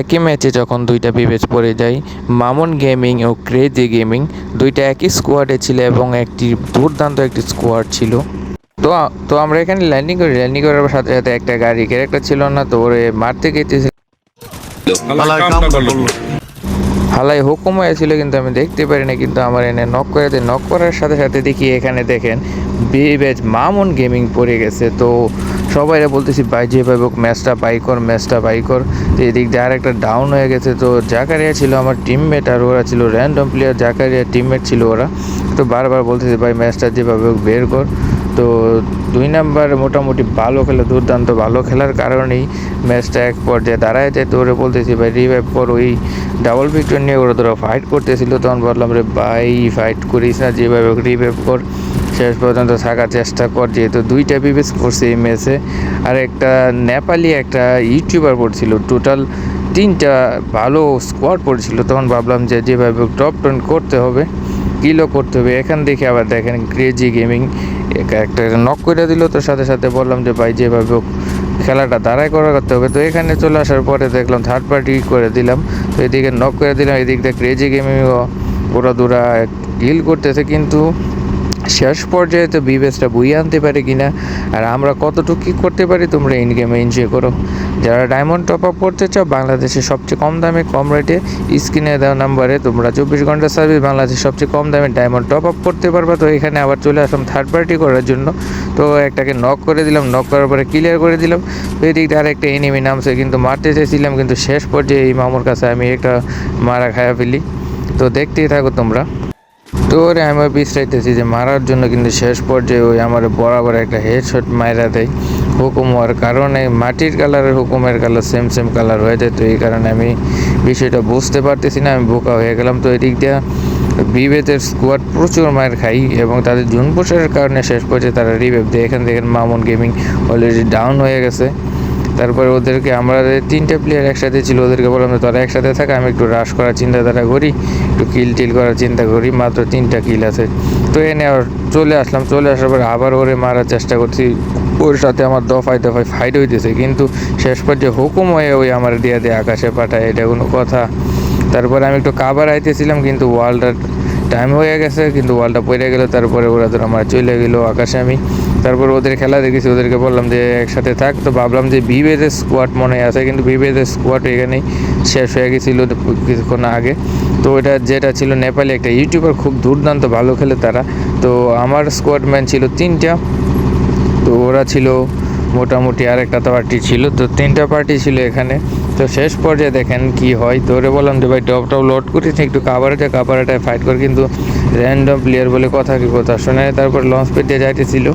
একই ম্যাচে যখন দুইটা বিবেচ পড়ে যায় মামুন গেমিং ও ক্রেজি গেমিং দুইটা একই স্কোয়াডে ছিল এবং একটি দুর্দান্ত একটি স্কোয়াড ছিল। তো তো আমরা এখানে ল্যান্ডিং করি। ল্যান্ডিং করার সাথে সাথে একটা গাড়ি ক্যারেক্টার ছিল না তো ওরে মারতে গেতেছে। হালাই হুকুম হয়েছিল কিন্তু আমি দেখতে পারি না কিন্তু আমার এনে নক করে দেয় নক করার সাথে সাথে দেখি এখানে দেখেন বি ব্যাচ মামুন গেমিং পড়ে গেছে। তো সবাই বলতেছি বাই যেভাবে হোক, ম্যাচটা বাই কর, ম্যাচটা বাই কর। তো এদিক দিয়ে আর একটা ডাউন হয়ে গেছে। তো জাকারিয়া ছিল আমার টিমমেট আর ওরা ছিল র্যান্ডম প্লেয়ার জাকারিয়া টিমমেট ছিল ওরা। তো বারবার বলতেছে, ভাই, ম্যাচটা যেভাবে হোক, বের কর। তো দুই নাম্বার মোটামুটি ভালো খেলে, দুর্দান্ত ভালো খেলার কারণেই ম্যাচটা এক পর্যায়ে দাঁড়ায় যায়। তো ওরা বলতেছি, ভাই রিভাইভ কর, ওই ডাবল ভিক্টর নিয়ে ওরা তোরা ফাইট করতেছিল। তখন বললাম রে, ভাই ফাইট করিস না, যেভাবে রিভাইভ কর। শেষ পর্যন্ত থাকার চেষ্টা কর, যেহেতু দুইটা বিবেচ করছে এই ম্যাচে। আর একটা নেপালি একটা ইউটিউবার পড়ছিল টোটাল তিনটা ভালো স্কোয়াড পড়ছিল। তখন ভাবলাম যে যেভাবে টপ টেন করতে হবে কিলো করতে হবে। এখান দেখে আবার দেখেন ক্রেজি গেমিং একটা নক করে দিল। তো সাথে সাথে বললাম যে, ভাই, যেভাবে খেলাটা দাঁড়ায় করা করতে হবে। তো এখানে চলে আসার পরে দেখলাম থার্ড পার্টি করে দিলাম। তো এদিকে নক করে দিলাম, এদিক দিয়ে ক্রেজি গেমিংও ওরা দুরা ডিল করতেছে। কিন্তু শেষ পর্যায়ে তো বিবেসটা বইয়ে আনতে পারে কিনা? আর আমরা কতটুকু কী করতে পারি তোমরা ইন গেমে এনজয় করো? যারা ডায়মন্ড টপ আপ করতে চাও বাংলাদেশে সবচেয়ে কম দামে, কম রেটে স্ক্রিনে দেওয়া নাম্বারে তোমরা চব্বিশ ঘণ্টা সার্ভিস বাংলাদেশে সবচেয়ে কম দামে ডায়মন্ড টপ আপ করতে পারবা। তো এখানে আবার চলে আসলাম থার্ড পার্টি করার জন্য। তো একটাকে নক করে দিলাম নক করার পরে ক্লিয়ার করে দিলাম। তো এদিক দিয়ে আরেকটা এনিমি নামছে, কিন্তু মারতে চাইছিলাম, কিন্তু শেষ পর্যায়ে এই মামুর কাছে আমি একটা মারা খায়া ফেলি। তো দেখতেই থাকো তোমরা। তো ওরে আমি বিশ্রাইতেছি যে মারার জন্য কিন্তু শেষ পর্যায়ে ওই আমার বরাবর একটা হেডশট মাইরা দেয়। হুকুম হওয়ার কারণে মাটির কালারের হুকুমের কালার সেম সেম কালার হয়ে যায়। তো এই কারণে আমি বিষয়টা বুঝতে পারতেছি না, আমি বোকা হয়ে গেলাম। তো এদিক দিয়ে বিবেদের স্কোয়াড প্রচুর মায়ের খাই এবং তাদের জুন পোষারের কারণে শেষ পর্যায়ে তারা রিভেভ দেয়। এখান থেকে মামুন গেমিং অলরেডি ডাউন হয়ে গেছে। তারপরে ওদেরকে আমরা তিনটে প্লেয়ার একসাথে ছিল, ওদেরকে বললাম তোরা একসাথে থাক, আমি একটু রাশ করার চিন্তাধারা করি, একটু কিল টিল করার চিন্তা করি, মাত্র তিনটা কিল আছে। তো এনে চলে আসলাম, চলে আসার পরে আবার ওরে মারার চেষ্টা করছি, ওর সাথে আমার দফায় দফায় ফাইট হইতেছে, কিন্তু শেষ পর্যায়ে হুকুম হয়ে ওই আমার দিয়ে দিয়ে আকাশে পাঠায়, এটা কোনো কথা। তারপরে আমি একটু কাবার আইতেছিলাম, কিন্তু ওয়ালটা টাইম হয়ে গেছে, কিন্তু ওয়ালটা পড়ে গেল, তারপরে ওরা তো আমার চলে গেলো আকাশে আমি। তারপর ওদের খেলা দেখেছি, ওদেরকে বললাম যে একসাথে থাক। তো ভাবলাম যে বিবেদের স্কোয়াড মনে আছে, কিন্তু বিবেদের স্কোয়াড এখানেই শেষ হয়ে গেছিল কিছুক্ষণ আগে। তো এটা যেটা ছিল নেপালি একটা ইউটিউবার, খুব দুর্দান্ত, ভালো খেলে তারা। তো আমার স্কোয়াড ম্যান ছিল তিনটা। তো ওরা ছিল মোটামুটি আর একটা পার্টি ছিল। তো তিনটা পার্টি ছিল এখানে। তো শেষ পর্যায়ে দেখেন কি হয়। তো ওরে বললাম যে, ভাই টপ টপ লোড করিস একটু কাভারেটে কাভারেটায় ফাইট কর। কিন্তু র্যান্ডম প্লেয়ার বলে কথা কি, কথা শোনে তারপর লঞ্চ পেটে যাইতেছিল।